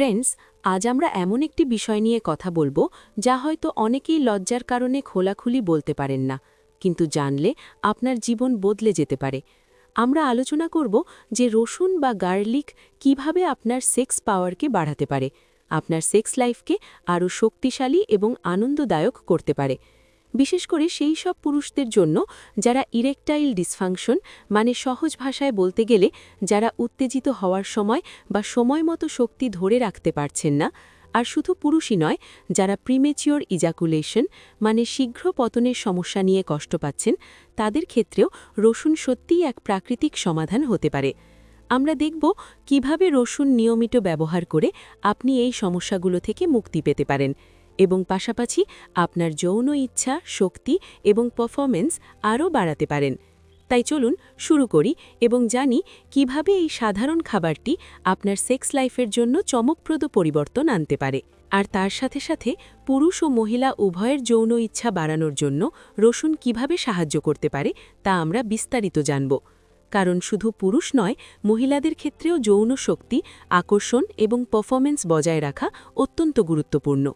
Friends আজ আমরা এমন একটি বিষয় নিয়ে কথা বলব যা হয়তো অনেকেই লজ্জার কারণে খোলাখুলি বলতে পারেন না, কিন্তু জানলে আপনার জীবন বদলে যেতে পারে। আমরা আলোচনা করব যে রসুন বা গার্লিক কীভাবে আপনার সেক্স পাওয়ারকে বাড়াতে পারে, আপনার সেক্স লাইফকে আরও শক্তিশালী এবং আনন্দদায়ক করতে পারে। বিশেষ করে সেই সব পুরুষদের জন্য যারা ইরেকটাইল ডিসফাংশন মানে সহজ ভাষায় বলতে গেলে যারা উত্তেজিত হওয়ার সময় বা সময় মতো শক্তি ধরে রাখতে পারছেন না, আর শুধু পুরুষই নয়, যারা প্রিমেচিওর ইজাকুলেশন মানে শীঘ্র পতনের সমস্যা নিয়ে কষ্ট পাচ্ছেন, তাদের ক্ষেত্রেও রসুন সত্যিই এক প্রাকৃতিক সমাধান হতে পারে। আমরা দেখব কীভাবে রসুন নিয়মিত ব্যবহার করে আপনি এই সমস্যাগুলো থেকে মুক্তি পেতে পারেন। এবং পাশাপাশি আপনার যৌন ইচ্ছা, শক্তি এবং পারফরমেন্স আরও বাড়াতে পারেন। তাই চলুন শুরু করি এবং জানি কীভাবে এই সাধারণ খাবারটি আপনার সেক্স লাইফের জন্য চমকপ্রদ পরিবর্তন আনতে পারে। আর তার সাথে সাথে পুরুষ ও মহিলা উভয়ের যৌন ইচ্ছা বাড়ানোর জন্য রসুন কীভাবে সাহায্য করতে পারে তা আমরা বিস্তারিত জানব। কারণ শুধু পুরুষ নয়, মহিলাদের ক্ষেত্রেও যৌন শক্তি, আকর্ষণ এবং পারফরমেন্স বজায় রাখা অত্যন্ত গুরুত্বপূর্ণ।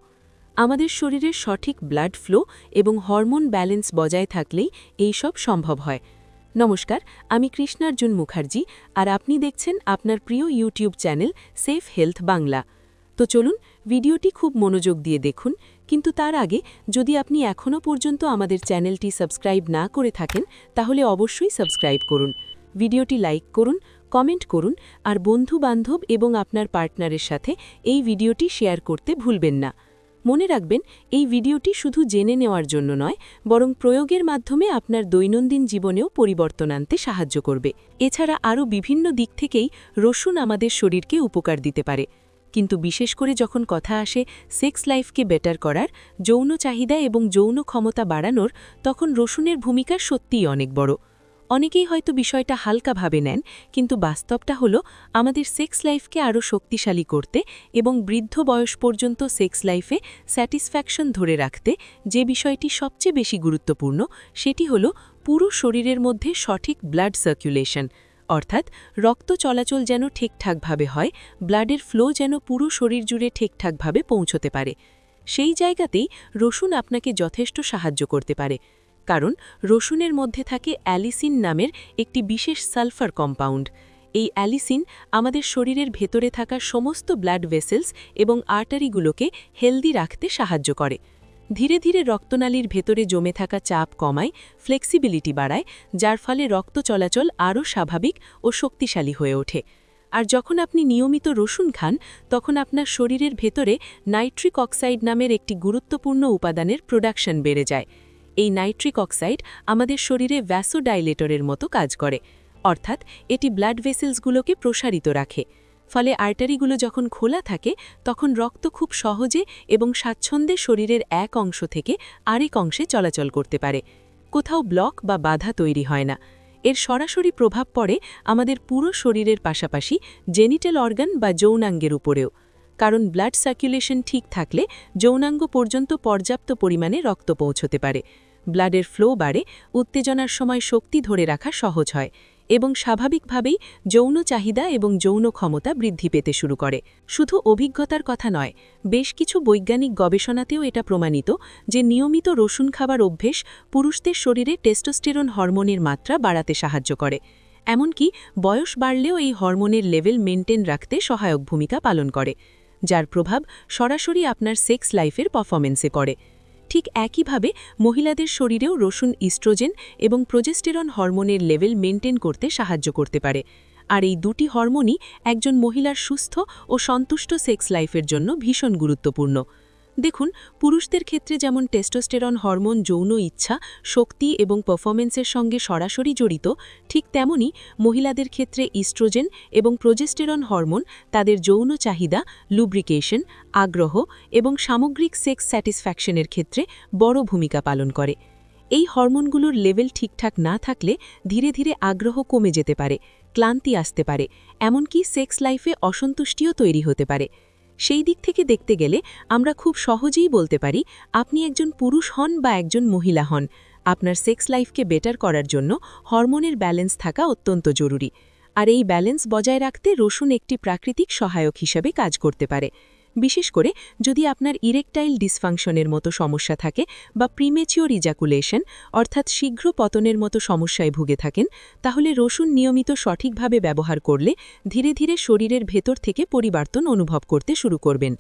আমাদের শরীরের সঠিক ব্লাড ফ্লো এবং হরমোন ব্যালেন্স বজায় থাকলেই এই সব সম্ভব হয়। নমস্কার, আমি কৃষ্ণার্জুন মুখার্জি আর আপনি দেখছেন আপনার প্রিয় YouTube channel safe health Bangla তো চলুন, ভিডিওটি খুব মনোযোগ দিয়ে দেখুন, কিন্তু তার আগে যদি আপনি এখনও পর্যন্ত আমাদের চ্যানেলটি সাবস্ক্রাইব না করে থাকেন, তাহলে অবশ্যই সাবস্ক্রাইব করুন। ভিডিওটি লাইক করুন, কমেন্ট করুন আর বন্ধু বান্ধব এবং আপনার পার্টনারের সাথে এই ভিডিওটি শেয়ার করতে ভুলবেন না। মনে রাখবেন, এই ভিডিওটি শুধু জেনে নেওয়ার জন্য নয়, বরং প্রয়োগের মাধ্যমে আপনার দৈনন্দিন জীবনেও পরিবর্তন আনতে সাহায্য করবে। এছাড়া আরও বিভিন্ন দিক থেকেই রসুন আমাদের শরীরকে উপকার দিতে পারে। কিন্তু বিশেষ করে যখন কথা আসে সেক্স লাইফকে বেটার করার, যৌন চাহিদা এবং যৌন ক্ষমতা বাড়ানোর, তখন রসুনের ভূমিকা সত্যিই অনেক বড়। অনেকেই হয়তো বিষয়টা হালকাভাবে নেন, কিন্তু বাস্তবটা হলো আমাদের সেক্স লাইফকে আরও শক্তিশালী করতে এবং বৃদ্ধ বয়স পর্যন্ত সেক্স লাইফে স্যাটিসফ্যাকশন ধরে রাখতে যে বিষয়টি সবচেয়ে বেশি গুরুত্বপূর্ণ, সেটি হলো পুরো শরীরের মধ্যে সঠিক ব্লাড সার্কুলেশন অর্থাৎ রক্ত চলাচল যেন ঠিকঠাকভাবে হয় ব্লাডের ফ্লো যেন পুরো শরীর জুড়ে ঠিকঠাকভাবে পৌঁছতে পারে। সেই জায়গাতেই রসুন আপনাকে যথেষ্ট সাহায্য করতে পারে। কারণ রসুনের মধ্যে থাকে অ্যালিসিন নামের একটি বিশেষ সালফার কম্পাউন্ড। এই অ্যালিসিন আমাদের শরীরের ভেতরে থাকা সমস্ত ব্লাড ভেসেলস এবং আর্টারিগুলোকে হেলদি রাখতে সাহায্য করে। ধীরে ধীরে রক্তনালীর ভেতরে জমে থাকা চাপ কমায়, ফ্লেক্সিবিলিটি বাড়ায়, যার ফলে রক্ত চলাচল আরও স্বাভাবিক ও শক্তিশালী হয়ে ওঠে। আর যখন আপনি নিয়মিত রসুন খান, তখন আপনার শরীরের ভেতরে নাইট্রিক অক্সাইড নামের একটি গুরুত্বপূর্ণ উপাদানের প্রোডাকশন বেড়ে যায়। এই নাইট্রিক অক্সাইড আমাদের শরীরে ভ্যাসোডাইলেটরের মতো কাজ করে। অর্থাৎ এটি ব্লাড ভেসেলসগুলোকে প্রসারিত রাখে। ফলে আর্টারিগুলো যখন খোলা থাকে, তখন রক্ত খুব সহজে এবং স্বাচ্ছন্দ্যে শরীরের এক অংশ থেকে আরেক অংশে চলাচল করতে পারে। কোথাও ব্লক বা বাধা তৈরি হয় না। এর সরাসরি প্রভাব পড়ে আমাদের পুরো শরীরের পাশাপাশি জেনিটাল অর্গান বা যৌনাঙ্গের উপরেও। কারণ ব্লাড সার্কুলেশন ঠিক থাকলে যৌনাঙ্গ পর্যন্ত পর্যাপ্ত পরিমাণে রক্ত পৌঁছতে পারে। ব্লাডের ফ্লো বাড়ে, উত্তেজনার সময় শক্তি ধরে রাখা সহজ হয় এবং স্বাভাবিকভাবেই যৌন চাহিদা এবং যৌন ক্ষমতা বৃদ্ধি পেতে শুরু করে। শুধু অভিজ্ঞতার কথা নয়, বেশ কিছু বৈজ্ঞানিক গবেষণাতেও এটা প্রমাণিত যে নিয়মিত রসুন খাবার অভ্যেস পুরুষদের শরীরে টেস্টোস্টেরন হরমোনের মাত্রা বাড়াতে সাহায্য করে। এমনকি বয়স বাড়লেও এই হরমোনের লেভেল মেনটেন রাখতে সহায়ক ভূমিকা পালন করে। যার প্রভাব সরাসরি আপনার সেক্স লাইফের পারফরমেন্সে করে ঠিক একইভাবে মহিলাদের শরীরেও রসুন ইস্ট্রোজেন এবং প্রোজেস্টেরন হরমোনের লেভেল মেনটেন করতে সাহায্য করতে পারে। আর এই দুটি হরমোনই একজন মহিলার সুস্থ ও সন্তুষ্ট সেক্স লাইফের জন্য ভীষণ গুরুত্বপূর্ণ। দেখুন, পুরুষদের ক্ষেত্রে যেমন টেস্টোস্টেরন হরমোন, যৌন ইচ্ছা, শক্তি এবং পারফরমেন্সের সঙ্গে সরাসরি জড়িত, ঠিক তেমনি মহিলাদের ক্ষেত্রে ইস্ট্রোজেন এবং প্রোজেস্টেরন হরমোন, তাদের যৌন চাহিদা, লুব্রিকেশন, আগ্রহ এবং সামগ্রিক সেক্স স্যাটিসফ্যাকশনের ক্ষেত্রে বড় ভূমিকা পালন করে। এই হরমোনগুলোর লেভেল ঠিকঠাক না থাকলে ধীরে ধীরে আগ্রহ কমে যেতে পারে, ক্লান্তি আসতে পারে, এমনকি সেক্স লাইফে অসন্তুষ্টিও তৈরি হতে পারে। সেই দিক থেকে দেখতে গেলে আমরা খুব সহজেই বলতে পারি, আপনি একজন পুরুষ হন বা একজন মহিলা হন। আপনার সেক্স লাইফকে বেটার করার জন্য হরমোনের ব্যালেন্স থাকা অত্যন্ত জরুরি। আর এই ব্যালেন্স বজায় রাখতে রসুন একটি প্রাকৃতিক সহায়ক হিসাবে কাজ করতে পারে। বিশেষ করে যদি আপনার ইরেকটাইল ডিসফাংশনের মতো সমস্যা থাকে বা প্রিমেচিওর ইজাকুলেশন, অর্থাৎ শীঘ্র পতনের মতো সমস্যায় ভুগে থাকেন, তাহলে রসুন নিয়মিত সঠিকভাবে ব্যবহার করলে ধীরে ধীরে শরীরের ভেতর থেকে পরিবর্তন অনুভব করতে শুরু করবেন।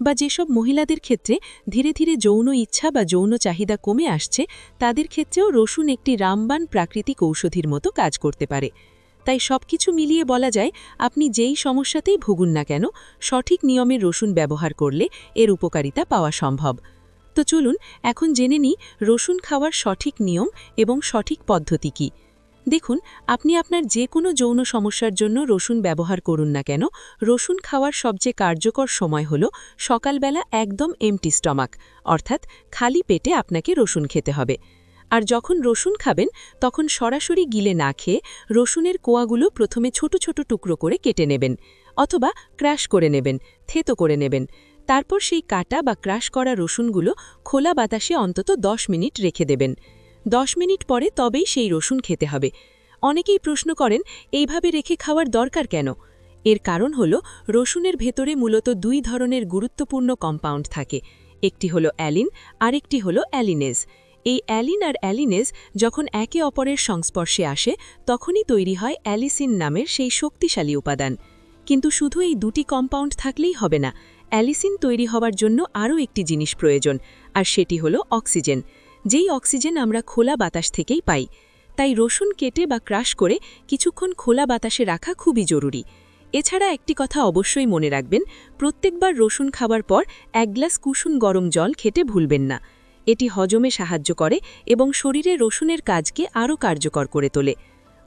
বা যেসব মহিলাদের ক্ষেত্রে ধীরে ধীরে যৌন ইচ্ছা বা যৌন চাহিদা কমে আসছে, তাদের ক্ষেত্রেও রসুন একটি রামবান প্রাকৃতিক ঔষধির মতো কাজ করতে পারে। তাই সবকিছু মিলিয়ে বলা যায়, আপনি যেই সমস্যাতেই ভুগুন না কেন, সঠিক নিয়মে রসুন ব্যবহার করলে এর উপকারিতা পাওয়া সম্ভব। তো চলুন, এখন জেনে নিই রসুন খাওয়ার সঠিক নিয়ম এবং সঠিক পদ্ধতি কী। দেখুন, আপনি আপনার যে কোনো যৌন সমস্যার জন্য রসুন ব্যবহার করুন না কেন, রসুন খাওয়ার সবচেয়ে কার্যকর সময় হল সকালবেলা একদম এমটি স্টমাক অর্থাৎ খালি পেটে আপনাকে রসুন খেতে হবে। আর যখন রসুন খাবেন, তখন সরাসরি গিলে না খেয়ে রসুনের কোয়াগুলো প্রথমে ছোট ছোট টুকরো করে কেটে নেবেন অথবা ক্র্যাশ করে নেবেন, থেতো করে নেবেন। তারপর সেই কাটা বা ক্রাশ করা রসুনগুলো খোলা বাতাসে অন্তত 10 মিনিট রেখে দেবেন। দশ মিনিট পরে তবেই সেই রসুন খেতে হবে। অনেকেই প্রশ্ন করেন, এইভাবে রেখে খাওয়ার দরকার কেন? এর কারণ হল, রসুনের ভেতরে মূলত দুই ধরনের গুরুত্বপূর্ণ কম্পাউন্ড থাকে। একটি হল অ্যালিন, আরেকটি হল অ্যালিনেজ। এই অ্যালিন আর অ্যালিনেজ যখন একে অপরের সংস্পর্শে আসে, তখনই তৈরি হয় অ্যালিসিন নামের সেই শক্তিশালী উপাদান। কিন্তু শুধু এই দুটি কম্পাউন্ড থাকলেই হবে না, অ্যালিসিন তৈরি হওয়ার জন্য আরও একটি জিনিস প্রয়োজন, আর সেটি হল অক্সিজেন। যেই অক্সিজেন আমরা খোলা বাতাস থেকেই পাই। তাই রসুন কেটে বা ক্রাশ করে কিছুক্ষণ খোলা বাতাসে রাখা খুবই জরুরি। এছাড়া একটি কথা অবশ্যই মনে রাখবেন, প্রত্যেকবার রসুন খাবার পর এক গ্লাস কুসুম গরম জল খেতে ভুলবেন না। এটি হজমে সাহায্য করে এবং শরীরে রসুনের কাজকে আরও কার্যকর করে তোলে।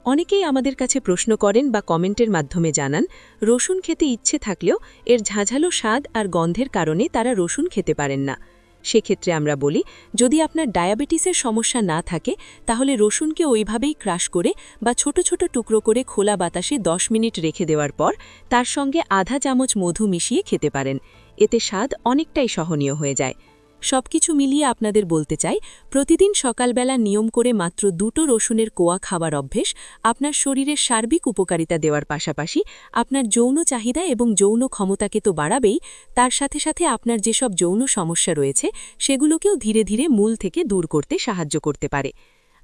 অনেকেই আমাদের কাছে প্রশ্ন করেন বা কমেন্টের মাধ্যমে জানান, রসুন খেতে ইচ্ছে থাকলেও এর ঝাঁঝালো স্বাদ আর গন্ধের কারণে তারা রসুন খেতে পারেন না। সেক্ষেত্রে আমরা বলি, যদি আপনার ডায়াবেটিসের সমস্যা না থাকে, তাহলে রসুনকে ওইভাবেই ক্রাশ করে বা ছোট ছোট টুকরো করে খোলা বাতাসে 10 মিনিট রেখে দেওয়ার পর তার সঙ্গে আধা চামচ মধু মিশিয়ে খেতে পারেন। এতে স্বাদ অনেকটাই সহনীয় হয়ে যায়। সবকিছু মিলিয়ে আপনাদের বলতে চাই, প্রতিদিন সকালবেলা নিয়ম করে মাত্র দুটো রসুনের কোয়া খাবার অভ্যেস আপনার শরীরের সার্বিক উপকারিতা দেওয়ার পাশাপাশি আপনার যৌন চাহিদা এবং যৌন ক্ষমতাকে তো বাড়াবেই, তার সাথে সাথে আপনার যেসব যৌন সমস্যা রয়েছে সেগুলোকেও ধীরে ধীরে মূল থেকে দূর করতে সাহায্য করতে পারে।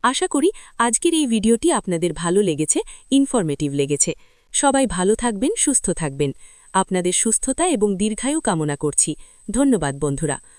আশা করি আজকের এই ভিডিওটি আপনাদের ভালো লেগেছে ইনফরমেটিভ লেগেছে। সবাই ভালো থাকবেন, সুস্থ থাকবেন। আপনাদের সুস্থতা এবং দীর্ঘায়ু কামনা করছি। ধন্যবাদ বন্ধুরা।